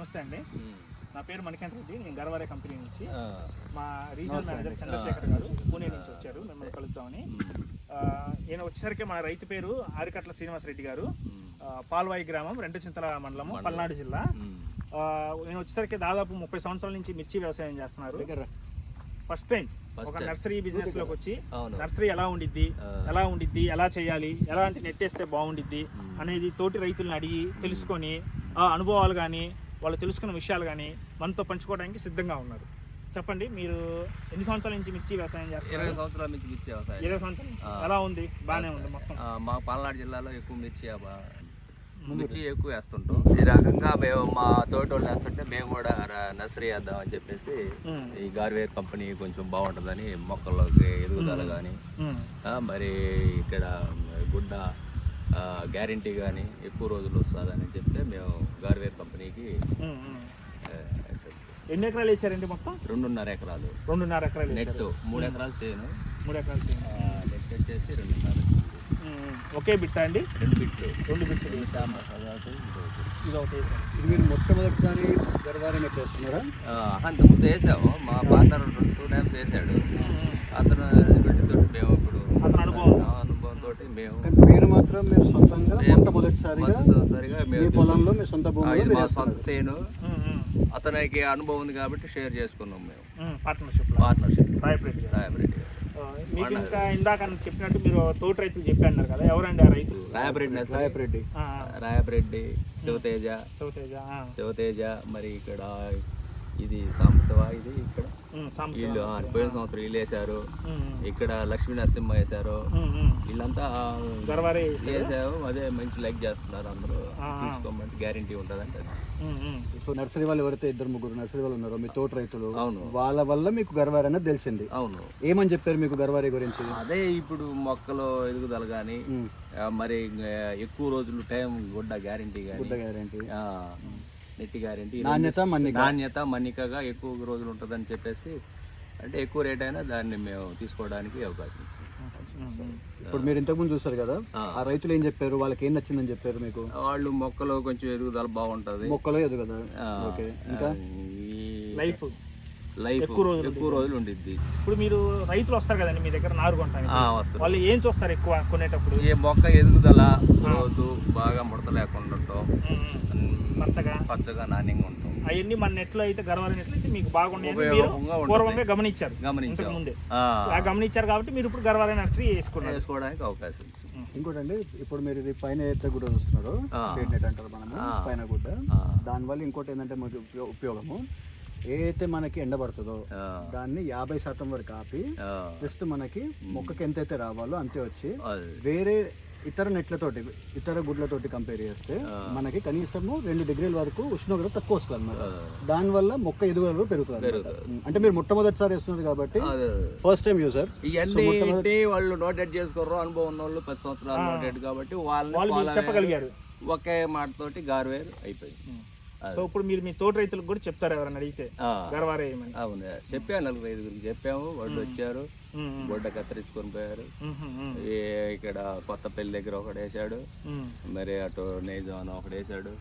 నమస్తే అండి. నా పేరు మణికాంత్ రెడ్డి నేను గర్వారే కంపెనీ నుంచి. మా రీజనల్ మేనేజర్ చంద్రశేఖర్ గారు పూణే నుంచి వచ్చారు. మిమ్మల్ని కలుద్దామని. ఈయన వచ్చేసరికి మా రైతు పేరు ఆరికట్ల శ్రీనివాస్ రెడ్డి గారు. పాల్వాయి గ్రామం రెండు చింతల మండలము పల్నాడు జిల్లా. ఆ, ఈయన వచ్చేసరికి దాదాపు ముప్పై సంవత్సరాల నుంచి మిర్చి వ్యవసాయం చేస్తున్నారు. ఫస్ట్ టైం ఒక నర్సరీ బిజినెస్లోకి వచ్చి. నర్సరీ ఎలా ఉండిద్ది ఎలా ఉండిద్ది ఎలా చేయాలి ఎలా అంటే నెట్టేస్తే బాగుండిద్ది అనేది తోటి రైతులను అడిగి తెలుసుకొని ఆ అనుభవాలు కానీ వాళ్ళు తెలుసుకున్న విషయాలు కానీ మనతో పంచుకోవడానికి సిద్ధంగా ఉన్నారు. చెప్పండి మీరు ఎన్ని సంవత్సరాల నుంచి మిర్చి వ్యవసాయం చేస్తారు ఇరవై సంవత్సరాల నుంచి మిర్చి వ్యవసాయం. ఇరవై సంవత్సరాలు ఎలా ఉంది? బాగానే ఉంది మొత్తం. మా పల్నాడు జిల్లాలో ఎక్కువ మిర్చి మిర్చి ఎక్కువ వేస్తుంటాం. ఈ రకంగా మేము మా తోట వాళ్ళు వేస్తుంటే మేము కూడా నర్సరీ వేద్దాం అని చెప్పేసి ఈ గార్వేర్ కంపెనీ కొంచెం బాగుంటుందని మొక్కల్లోకి ఎదుగుదల కానీ మరి ఇక్కడ గుడ్డ గ్యారంటీ కానీ ఎక్కువ రోజులు వస్తుందని చెప్తే మేము గార్వేర్ కంపెనీకి ఎన్ని ఎకరాలు వేసారండి మొత్తం? రెండున్నర ఎకరాలు. రెండున్నర ఎకరాలు నెట్ మూడు ఎకరాలు చేయను. మూడు ఎకరాలు. నెట్ వచ్చేసి రెండున్నర. ఒకే బిట్టా అండి? రెండు బిట్లు. రెండు బిట్లు. ఇది ఒకటి. మీరు మొట్టమొదటిసారి గర్వారం చేస్తున్నారా ఆ, అంతకుముందు వేసాము. మా రెండు టూ టైమ్స్ వేసాడు. అతని అనుభవం. ఆ అనుభవంతో మేము కానీ మీరు సొంతంగా మొట్టమొదటిసారిగా మీ పొలంలో మీ సొంత భూమిలో. సొంత సేను. అతనికి అనుభవం ఉంది కాబట్టి షేర్ చేసుకున్నాం మేము. పార్ట్నర్షిప్ రాయపరెడ్డి మీకు ఇంకా ఇందాక చెప్పినట్టు మీరు తోటి రైతులు చెప్పన్నారు కదా ఎవరండి ఆ రైతు? రాయబరెడ్డి నర్సరీ రాయపరెడ్డి ఆ, రాయబరెడ్డి శివతేజ ఆ, శివతేజ మరి ఇక్కడ ఇది సాంబశివ ఇది ఇక్కడ. వీళ్ళు పోయిన సంవత్సరం వీళ్ళు వేశారు. ఉమ్, ఇక్కడ లక్ష్మీ నరసింహ వేశారు. ఉమ్, ఉమ్. వీళ్ళంతా గర్వారే వేసావు అదే మంచి లైక్ చేస్తున్నారు అందరూ. తీసుకోమంటే గ్యారంటీ ఉంటుంది అంటే ఉమ్, ఉమ్. సో నర్సరీ వాళ్ళు ఎవరైతే ఇద్దరు ముగ్గురు నర్సరీ వాళ్ళు ఉన్నారో మీ తోట రైతులు అవును. వాళ్ళ వల్ల మీకు గర్వారి అనేది తెలిసింది. అవును. ఏమని చెప్పారు మీకు గర్వారి గురించి? అదే ఇప్పుడు మొక్కలు ఎదుగుదల కానీ మరి ఎక్కువ రోజులు టైం గుడ్డ గ్యారంటీ కానీ గుడ్డ గ్యారంటీ నెట్టి గ్యారంటీ నాణ్యత మన్నిక. నాణ్యత మన్నికగా ఎక్కువ రోజులు ఉంటుందని చెప్పేసి అంటే ఎక్కువ రేట్ అయినా దాన్ని మేము తీసుకోవడానికి అవకాశం. ఇప్పుడు మీరు ఇంతకుముందు చూసారు కదా ఆ. రైతులు ఏం చెప్పారు? వాళ్ళకి ఏం నచ్చిందని చెప్పారు మీకు? వాళ్ళు మొక్కలు కొంచెం ఎదుగుదల బాగుంటుంది. మొక్కలో ఎదు కదా ఓకే. ఇంకా? లైఫ్ లైఫ్ ఎక్కువ రోజులు ఎక్కువ రోజులు ఉండిద్ది. ఇప్పుడు మీరు రైతులు వస్తారు కదండి మీ దగ్గర నారు కొంటానికి. వాళ్ళు ఏం చూస్తారు ఎక్కువ కొనేటప్పుడు? ఏ మొక్క ఎదుగుదల రోజు బాగా ముడత లేకుండా ఉంటాం. పచ్చగా? పచ్చగా నాణ్యంగా ఉంటాం. అవన్నీ మన నెట్లో అయితే నెట్లో అయితే మీకు ఉంటుంది. పూర్వంగా గమనించారు. ఇంతకు గమనించాం ముందే గమనించారు కాబట్టి మీరు ఇప్పుడు గర్వారి నర్సరీ వేసుకున్నారు. వేసుకోవడానికి అవకాశం. ఇంకోటండి ఇప్పుడు మీరు ఇది పైన అయితే గుడ్డ చూస్తున్నారో. అంటారు మనము. పైన గుడ్డ. దానివల్ల ఇంకోటి ఏంటంటే మనకి ఉపయో- ఉపయోగము. ఏదైతే మనకి ఎండ పడుతుందో ఆ, దాన్ని యాభై శాతం వరకు ఆపి జస్ట్ మనకి మొక్కకి ఎంతైతే రావాలో అంతే వచ్చి. వేరే ఇతర నెట్లతోటి ఇతర గుడ్లతోటి కంపేర్ చేస్తే మనకి కనీసము రెండు డిగ్రీల వరకు ఉష్ణోగ్రత తక్కువ వస్తుంది అనమాట దానివల్ల మొక్క ఎదుగుదల పెరుగుతుంది. అంటే మీరు మొట్టమొదటిసారి వేస్తున్నారు కాబట్టి. ఫస్ట్ టైం యూజర్ ఇవన్నీ వాళ్ళు నోటెడ్ చేసుకోరు అనుభవం ఉన్న వాళ్ళు పది సంవత్సరాలు నోటెడ్ కాబట్టి వాళ్ళని వాళ్ళు చెప్పగలిగారు. ఒకే మాటతోటి గారువేరు అయిపోయింది. సో ఇప్పుడు మీరు మీ తోటి రైతులకు కూడా చెప్తారు ఎవరైనా అడిగితే. ఆ, గర్వారే వేయమని అవును చెప్పాను నలుగురు ఐదుగురికి చెప్పాము. వాళ్ళు వచ్చారు. గొడ్డ కత్తిరించుకొని పోయారు. ఇక్కడ కొత్త పెళ్ళి దగ్గర ఒకడు వేసాడు మరి అటు నేజాన్ ఒకడు వేసాడు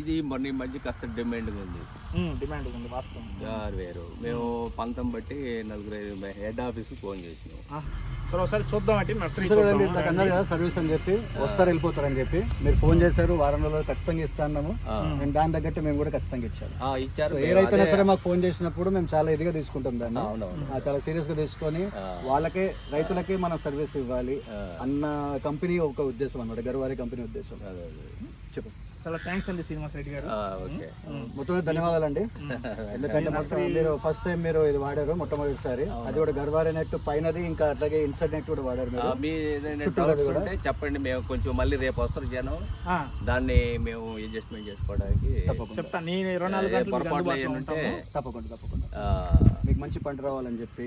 ఇది మొన్న ఈ మధ్య కాస్త డిమాండ్గా ఉంది. డిమాండ్ ఉంది వాస్తవం. గారువేరు మేము పంతం బట్టి నలుగురు ఐదు హెడ్ ఆఫీస్కి ఫోన్ చేసినాం. సరే ఒకసారి చూద్దాం అంటే నర్సరీ చూసారు కదండి, చూద్దాం. ఇందాక అన్నారు కదా సర్వీస్ అని చెప్పి వస్తారు వెళ్ళిపోతారని చెప్పి. మీరు ఫోన్ చేశారు వారం రోజులు ఖచ్చితంగా ఇస్తాము నేను దాని తగ్గట్టు మేము కూడా ఖచ్చితంగా ఇచ్చాము. ఆ, ఇచ్చారు. ఏ రైతైనా సరే మాకు ఫోన్ చేసినప్పుడు మేము చాలా ఇదిగా తీసుకుంటాం దాన్ని. చాలా సీరియస్గా తీసుకొని వాళ్ళకే రైతులకే మనం సర్వీస్ ఇవ్వాలి అన్న కంపెనీ ఒక ఉద్దేశం అన్నమాట గర్వారి కంపెనీ ఉద్దేశం. చాలా థ్యాంక్స్ అండి శ్రీనివాస్ రెడ్డి గారు. ఆ, ఓకే. మొత్తం మీద ధన్యవాదాలండి. ఎందుకంటే మొత్తం మీరు ఫస్ట్ టైం మీరు ఇది వాడారు మొట్టమొదటిసారి. అది కూడా గర్వారి నెట్ పైనది ఇంకా అట్లాగే ఇన్సర్ట్ నెట్ కూడా వాడారు మీరు. చెప్పండి మేము కొంచెం మళ్ళీ రేపు వస్తారు జనం. ఆ, దాన్ని మేము అడ్జస్ట్మెంట్ చేసుకోవడానికి చెప్తాను నేను ఇరవై నాలుగు గంటలు ఏంటంటే తప్పకుండా తప్పకుండా. ఆ, మీకు మంచి పంట రావాలని చెప్పి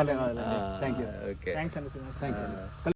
ధన్యవాదాలు థ్యాంక్ యూ ఓకే. థ్యాంక్స్ అండి థ్యాంక్స్